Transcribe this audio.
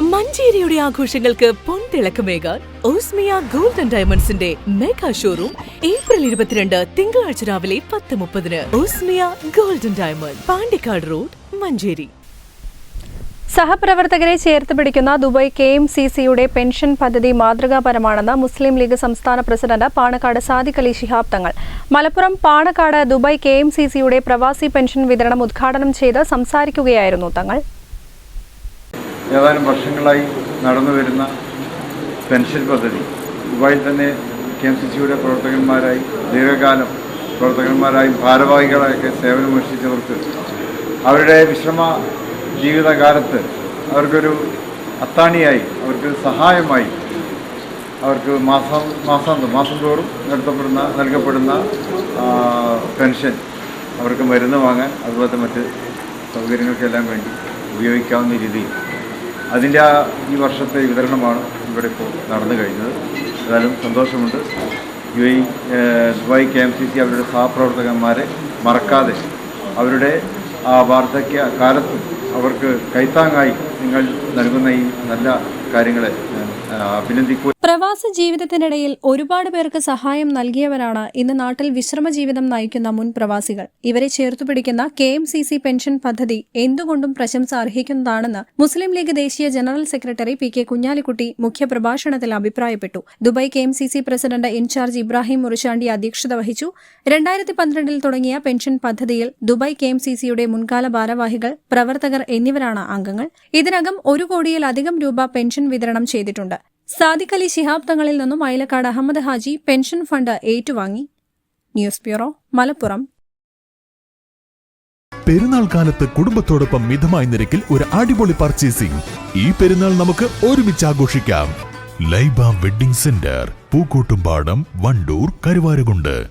മഞ്ചേരിയുടെ ആഘോഷങ്ങൾക്ക് പൊൻതിളക്കമേകാൻ ഓസ്മിയ ഗോൾഡൻ ഡയമണ്ട്സിന്റെ മെഗാ ഷോറൂം ഏപ്രിൽ ഇരുപത്തിരണ്ട് തിങ്കളാഴ്ച രാവിലെ പത്ത് മുപ്പതിന്. Osmiya golden diamond Pandikkad road Manjeri. സഹപ്രവർത്തകരെ ചേർത്ത് പിടിക്കുന്ന ദുബായ് കെ എം സി സിയുടെ പെൻഷൻ പദ്ധതി മാതൃകാപരമാണെന്ന് മുസ്ലിം ലീഗ് സംസ്ഥാന president Panakkad Sadiq Ali Shihab Thangal. Malappuram Panakkad Dubai K M C സിയുടെ പ്രവാസി പെൻഷൻ വിതരണം ഉദ്ഘാടനം ചെയ്ത് സംസാരിക്കുകയായിരുന്നു തങ്ങൾ. ഏതാനും വർഷങ്ങളായി നടന്നു വരുന്ന പെൻഷൻ പദ്ധതി. ദുബായിൽ തന്നെ കെ എം സി സിയുടെ പ്രവർത്തകന്മാരായി ദീർഘകാലം പ്രവർത്തകന്മാരായും ഭാരവാഹികളായൊക്കെ സേവനമനുഷ്ഠിച്ചവർക്ക് അവരുടെ വിശ്രമ ജീവിതകാലത്ത് അവർക്കൊരു അത്താണിയായി അവർക്ക് സഹായമായി അവർക്ക് മാസം മാസാന്തം മാസം തോറും നടത്തപ്പെടുന്ന നൽകപ്പെടുന്ന പെൻഷൻ അവർക്ക് മരുന്ന് വാങ്ങാൻ അതുപോലത്തെ മറ്റ് സൗകര്യങ്ങൾക്കെല്ലാം വേണ്ടി ഉപയോഗിക്കാവുന്ന രീതിയിൽ അതിന്റെ ആ ഈ വർഷത്തെ വിതരണമാണ് ഇവിടെ ഇപ്പോൾ നടന്നു കഴിഞ്ഞത്. ഏതായാലും സന്തോഷമുണ്ട്. U A Dubai K M C C അവരുടെ സഹപ്രവർത്തകന്മാരെ മറക്കാതെ അവരുടെ ആ വാർദ്ധക്യ കാലത്തും അവർക്ക് കൈത്താങ്ങായി നിങ്ങൾ നൽകുന്ന ഈ നല്ല കാര്യങ്ങളെ പ്രവാസ ജീവിതത്തിനിടയിൽ ഒരുപാട് പേർക്ക് സഹായം നൽകിയവരാണ് ഇന്ന് നാട്ടിൽ വിശ്രമ ജീവിതം നയിക്കുന്ന മുൻ പ്രവാസികൾ. ഇവരെ ചേർത്തുപിടിക്കുന്ന K M C C pension പദ്ധതി എന്തുകൊണ്ടും പ്രശംസ അർഹിക്കുന്നതാണെന്ന് മുസ്ലിം ലീഗ് ദേശീയ general secretary P K Kunhalikutty മുഖ്യപ്രഭാഷണത്തിൽ അഭിപ്രായപ്പെട്ടു. Dubai K M C C president incharge Ibrahim Murishandi അധ്യക്ഷത വഹിച്ചു. രണ്ടായിരത്തി പന്ത്രണ്ടിൽ തുടങ്ങിയ പെൻഷൻ പദ്ധതിയിൽ ദുബായ് കെ എം സി സിയുടെ മുൻകാല ഭാരവാഹികൾ പ്രവർത്തകർ എന്നിവരാണ് അംഗങ്ങൾ. ഇതിനകം ഒരു കോടിയിലധികം രൂപ പെൻഷൻ വിതരണം ചെയ്തിട്ടുണ്ട്. സാദിഖ് അലി ശിഹാബ് തങ്ങളിൽ നിന്നും അയലക്കാട് അഹമ്മദ് ഹാജി പെൻഷൻ ഫണ്ട് ഏറ്റുവാങ്ങി. News bureau Malappuram. പെരുന്നാൾ കാലത്ത് കുടുംബത്തോടൊപ്പം മിതമായ നിരക്കിൽ ഒരു അടിപൊളി പർച്ചേസിംഗ് ഈ പെരുന്നാൾ നമുക്ക് ഒരുമിച്ച് ആഘോഷിക്കാം. Laiba wedding centre Pookkottumpadam Wandoor Karuvarakundu.